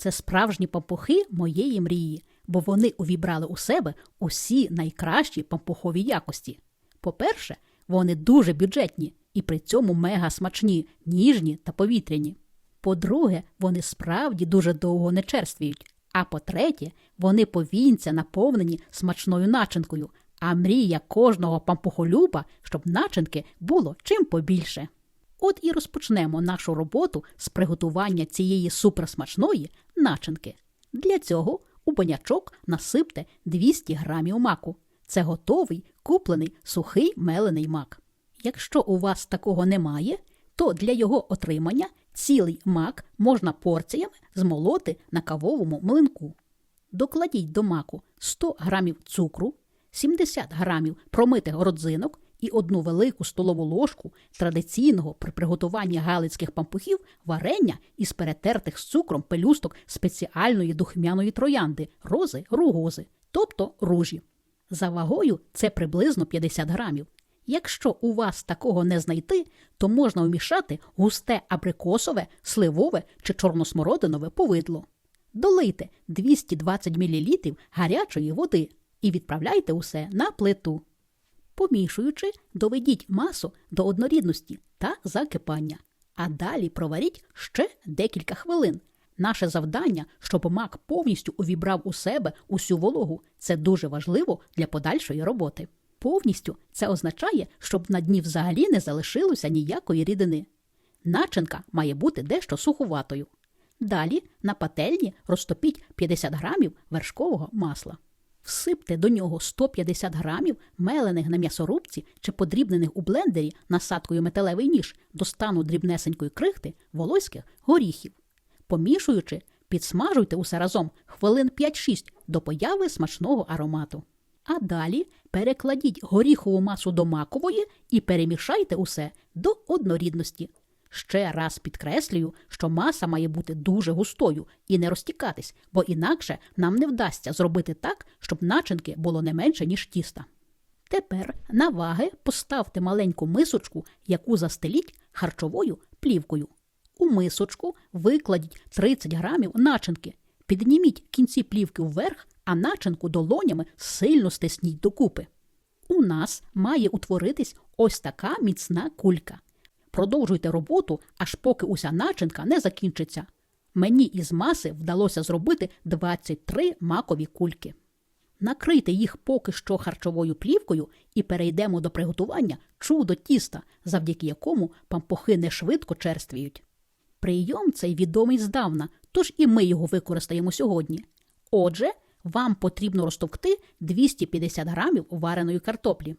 Це справжні пампухи моєї мрії, бо вони увібрали у себе усі найкращі пампухові якості. По-перше, вони дуже бюджетні і при цьому мега смачні, ніжні та повітряні. По-друге, вони справді дуже довго не черствіють. А по-третє, вони повінця наповнені смачною начинкою, а мрія кожного пампухолюба, щоб начинки було чим побільше. От і розпочнемо нашу роботу з приготування цієї суперсмачної начинки. Для цього у банячок насипте 200 грамів маку. Це готовий куплений сухий мелений мак. Якщо у вас такого немає, то для його отримання цілий мак можна порціями змолоти на кавовому млинку. Докладіть до маку 100 грамів цукру, 70 грамів промитих родзинок і одну велику столову ложку традиційного при приготуванні галицьких пампухів варення із перетертих з цукром пелюсток спеціальної духмяної троянди рози ругози, тобто ружі. За вагою це приблизно 50 грамів. Якщо у вас такого не знайти, то можна вмішати густе абрикосове, сливове чи чорносмородинове повидло. Долийте 220 мл гарячої води і відправляйте усе на плиту. Помішуючи, доведіть масу до однорідності та закипання, а далі проваріть ще декілька хвилин. Наше завдання, щоб мак повністю увібрав у себе усю вологу, це дуже важливо для подальшої роботи. Повністю це означає, щоб на дні взагалі не залишилося ніякої рідини. Начинка має бути дещо суховатою. Далі на пательні розтопіть 50 грамів вершкового масла. Всипте до нього 150 грамів мелених на м'ясорубці чи подрібнених у блендері насадкою металевий ніж до стану дрібнесенької крихти волоських горіхів. Помішуючи, підсмажуйте усе разом хвилин 5-6 до появи смачного аромату. А далі перекладіть горіхову масу до макової і перемішайте усе до однорідності. Ще раз підкреслюю, що маса має бути дуже густою і не розтікатись, бо інакше нам не вдасться зробити так, щоб начинки було не менше, ніж тіста. Тепер на ваги поставте маленьку мисочку, яку застеліть харчовою плівкою. У мисочку викладіть 30 грамів начинки, підніміть кінці плівки вверх, а начинку долонями сильно стисніть докупи. У нас має утворитись ось така міцна кулька. Продовжуйте роботу, аж поки уся начинка не закінчиться. Мені із маси вдалося зробити 23 макові кульки. Накрийте їх поки що харчовою плівкою і перейдемо до приготування чудо тіста, завдяки якому пампухи не швидко черствіють. Прийом цей відомий здавна, тож і ми його використаємо сьогодні. Отже, вам потрібно розтовкти 250 грамів вареної картоплі.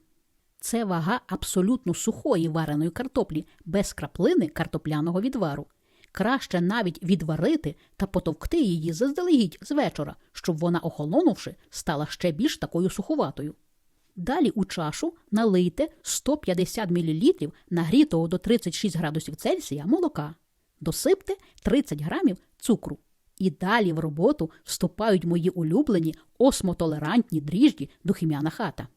Це вага абсолютно сухої вареної картоплі, без краплини картопляного відвару. Краще навіть відварити та потовкти її заздалегідь з вечора, щоб вона, охолонувши, стала ще більш такою суховатою. Далі у чашу налийте 150 мл нагрітого до 36 градусів Цельсія молока, досипте 30 грамів цукру. І далі в роботу вступають мої улюблені осмотолерантні дріжджі духім'яна хата.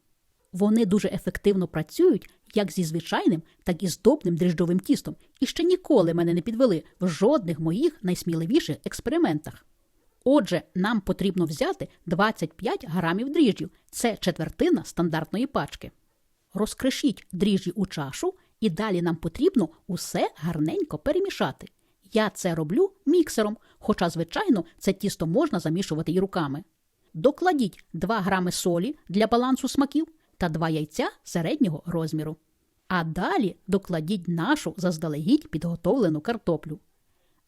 Вони дуже ефективно працюють як зі звичайним, так і з добним дріжджовим тістом, і ще ніколи мене не підвели в жодних моїх найсміливіших експериментах. Отже, нам потрібно взяти 25 грамів дріжджів, це четвертина стандартної пачки. Розкришіть дріжджі у чашу, і далі нам потрібно усе гарненько перемішати. Я це роблю міксером, хоча, звичайно, це тісто можна замішувати і руками. Докладіть 2 грами солі для балансу смаків та 2 яйця середнього розміру. А далі докладіть нашу заздалегідь підготовлену картоплю.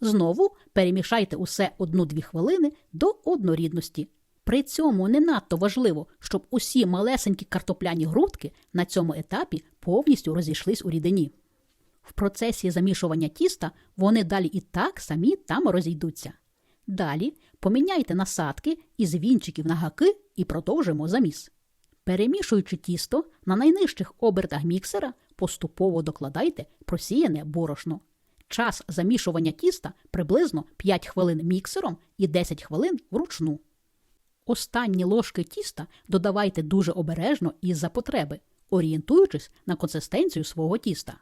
Знову перемішайте усе 1-2 хвилини до однорідності. При цьому не надто важливо, щоб усі малесенькі картопляні грудки на цьому етапі повністю розійшлись у рідині. В процесі замішування тіста вони далі і так самі там розійдуться. Далі поміняйте насадки із вінчиків на гаки і продовжимо заміс. Перемішуючи тісто на найнижчих обертах міксера, поступово докладайте просіяне борошно. Час замішування тіста приблизно 5 хвилин міксером і 10 хвилин вручну. Останні ложки тіста додавайте дуже обережно і за потреби, орієнтуючись на консистенцію свого тіста.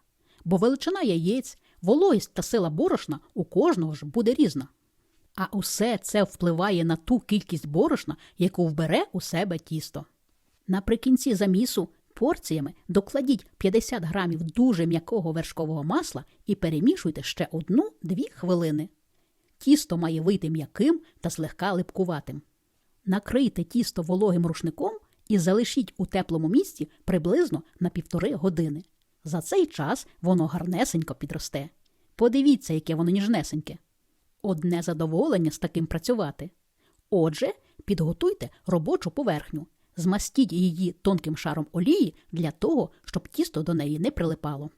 Бо величина яєць, вологість та сила борошна у кожного ж буде різна. А усе це впливає на ту кількість борошна, яку вбере у себе тісто. Наприкінці замісу порціями докладіть 50 грамів дуже м'якого вершкового масла і перемішуйте ще одну-дві хвилини. Тісто має вийти м'яким та злегка липкуватим. Накрийте тісто вологим рушником і залишіть у теплому місці приблизно на півтори години. За цей час воно гарнесенько підросте. Подивіться, яке воно ніжнесеньке. Одне задоволення з таким працювати. Отже, підготуйте робочу поверхню, змастіть її тонким шаром олії для того, щоб тісто до неї не прилипало.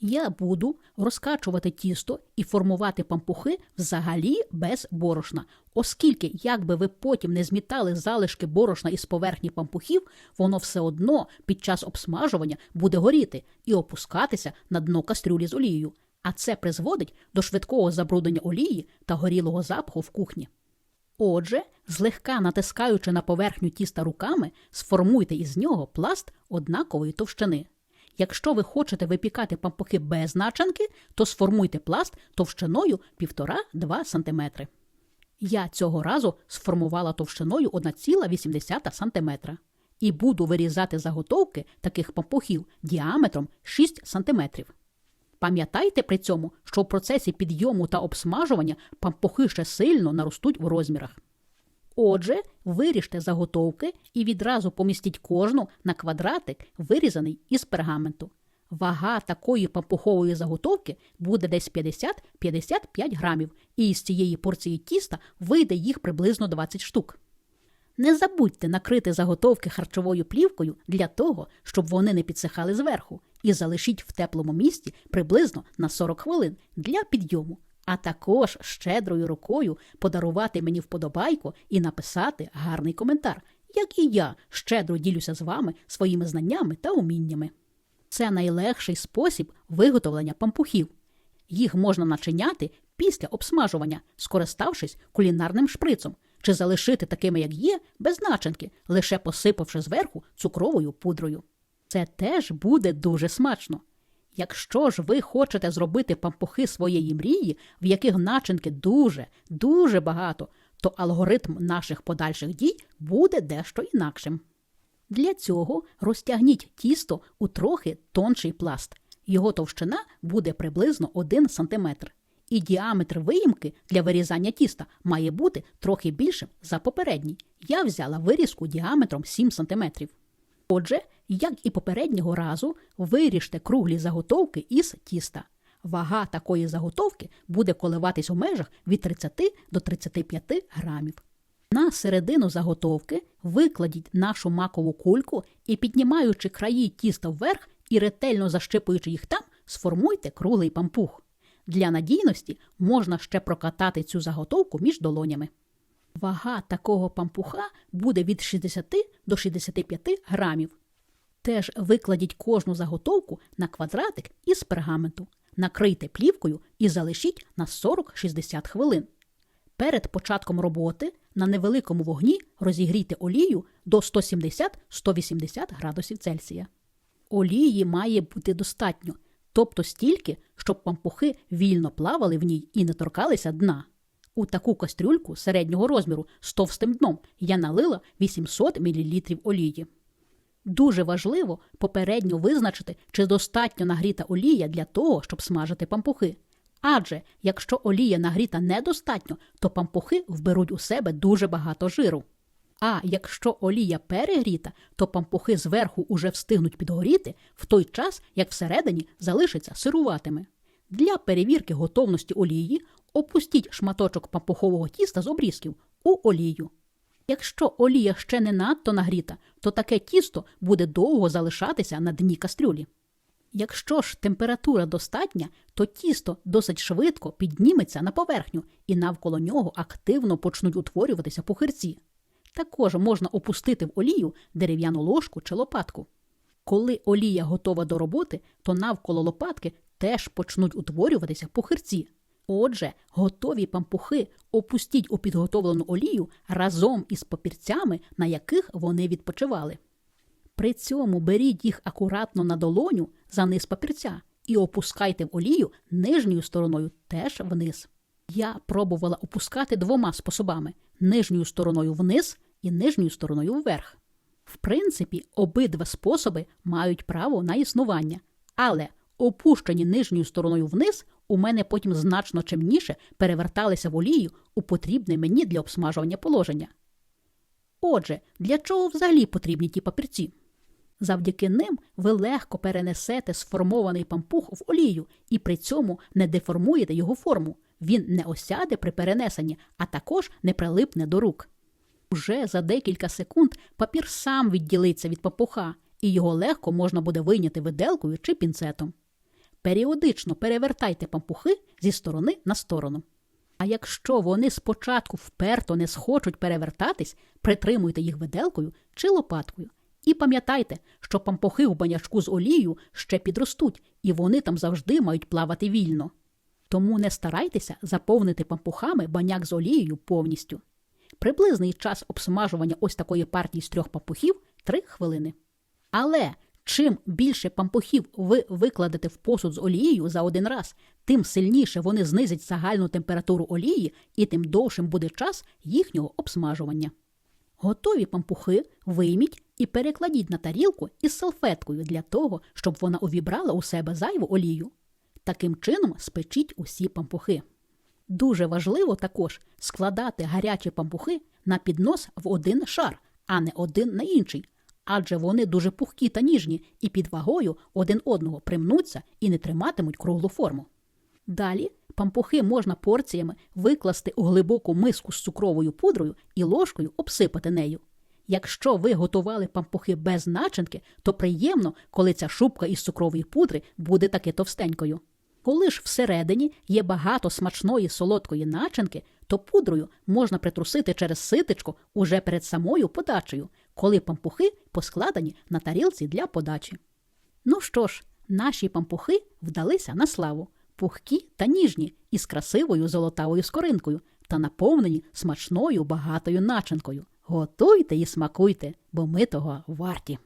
Я буду розкачувати тісто і формувати пампухи взагалі без борошна, оскільки, як би ви потім не змітали залишки борошна із поверхні пампухів, воно все одно під час обсмажування буде горіти і опускатися на дно кастрюлі з олією, а це призводить до швидкого забруднення олії та горілого запаху в кухні. Отже, злегка натискаючи на поверхню тіста руками, сформуйте із нього пласт однакової товщини. Якщо ви хочете випікати пампухи без начинки, то сформуйте пласт товщиною 1,5-2 см. Я цього разу сформувала товщиною 1,8 см. І буду вирізати заготовки таких пампухів діаметром 6 см. Пам'ятайте при цьому, що в процесі підйому та обсмажування пампухи ще сильно наростуть в розмірах. Отже, виріжте заготовки і відразу помістіть кожну на квадратик, вирізаний із пергаменту. Вага такої пампухової заготовки буде десь 50-55 грамів, і із цієї порції тіста вийде їх приблизно 20 штук. Не забудьте накрити заготовки харчовою плівкою для того, щоб вони не підсихали зверху, і залишіть в теплому місці приблизно на 40 хвилин для підйому а також щедрою рукою подарувати мені вподобайку і написати гарний коментар, як і я щедро ділюся з вами своїми знаннями та уміннями. Це найлегший спосіб виготовлення пампухів. Їх можна начиняти після обсмажування, скориставшись кулінарним шприцом, чи залишити такими, як є, без начинки, лише посипавши зверху цукровою пудрою. Це теж буде дуже смачно. Якщо ж ви хочете зробити пампухи своєї мрії, в яких начинки дуже, дуже багато, то алгоритм наших подальших дій буде дещо інакшим. Для цього розтягніть тісто у трохи тонший пласт. Його товщина буде приблизно 1 см. І діаметр виїмки для вирізання тіста має бути трохи більшим за попередній. Я взяла вирізку діаметром 7 см. Отже, як і попереднього разу, виріжте круглі заготовки із тіста. Вага такої заготовки буде коливатись у межах від 30 до 35 грамів. На середину заготовки викладіть нашу макову кульку і, піднімаючи краї тіста вверх і ретельно защипуючи їх там, сформуйте круглий пампух. Для надійності можна ще прокатати цю заготовку між долонями. Вага такого пампуха буде від 60 до 65 грамів. Теж викладіть кожну заготовку на квадратик із пергаменту, накрийте плівкою і залишіть на 40-60 хвилин. Перед початком роботи на невеликому вогні розігрійте олію до 170-180 градусів Цельсія. Олії має бути достатньо, тобто стільки, щоб пампухи вільно плавали в ній і не торкалися дна. У таку кастрюльку середнього розміру з товстим дном я налила 800 мл олії. Дуже важливо попередньо визначити, чи достатньо нагріта олія для того, щоб смажити пампухи. Адже якщо олія нагріта недостатньо, то пампухи вберуть у себе дуже багато жиру. А якщо олія перегріта, то пампухи зверху уже встигнуть підгоріти в той час, як всередині залишиться сируватими. Для перевірки готовності олії опустіть шматочок пампухового тіста з обрізків у олію. Якщо олія ще не надто нагріта, то таке тісто буде довго залишатися на дні кастрюлі. Якщо ж температура достатня, то тісто досить швидко підніметься на поверхню і навколо нього активно почнуть утворюватися пухирці. Також можна опустити в олію дерев'яну ложку чи лопатку. Коли олія готова до роботи, то навколо лопатки теж почнуть утворюватися пухирці. Отже, готові пампухи опустіть у підготовлену олію разом із папірцями, на яких вони відпочивали. При цьому беріть їх акуратно на долоню за низ папірця і опускайте в олію нижньою стороною теж вниз. Я пробувала опускати двома способами нижньою стороною вниз і нижньою стороною вверх. В принципі, обидва способи мають право на існування, але опущені нижньою стороною вниз у мене потім значно чимніше переверталися в олію у потрібне мені для обсмажування положення. Отже, для чого взагалі потрібні ті папірці? Завдяки ним ви легко перенесете сформований пампух в олію і при цьому не деформуєте його форму. Він не осяде при перенесенні, а також не прилипне до рук. Уже за декілька секунд папір сам відділиться від папуха, і його легко можна буде вийняти виделкою чи пінцетом. Періодично перевертайте пампухи зі сторони на сторону. А якщо вони спочатку вперто не схочуть перевертатись, притримуйте їх виделкою чи лопаткою. І пам'ятайте, що пампухи в банячку з олією ще підростуть, і вони там завжди мають плавати вільно. Тому не старайтеся заповнити пампухами баняк з олією повністю. Приблизний час обсмажування ось такої партії з трьох пампухів 3 хвилини. Але чим більше пампухів ви викладете в посуд з олією за один раз, тим сильніше вони знизять загальну температуру олії і тим довшим буде час їхнього обсмажування. Готові пампухи вийміть і перекладіть на тарілку із салфеткою для того, щоб вона увібрала у себе зайву олію. Таким чином спечіть усі пампухи. Дуже важливо також складати гарячі пампухи на піднос в один шар, а не один на інший, адже вони дуже пухкі та ніжні і під вагою один одного примнуться і не триматимуть круглу форму. Далі пампухи можна порціями викласти у глибоку миску з цукровою пудрою і ложкою обсипати нею. Якщо ви готували пампухи без начинки, то приємно, коли ця шубка із цукрової пудри буде таки товстенькою. Коли ж всередині є багато смачної солодкої начинки, то пудрою можна притрусити через ситечко уже перед самою подачею, коли пампухи поскладені на тарілці для подачі. Ну що ж, наші пампухи вдалися на славу, пухкі та ніжні, із красивою золотавою скоринкою та наповнені смачною багатою начинкою. Готуйте і смакуйте, бо ми того варті.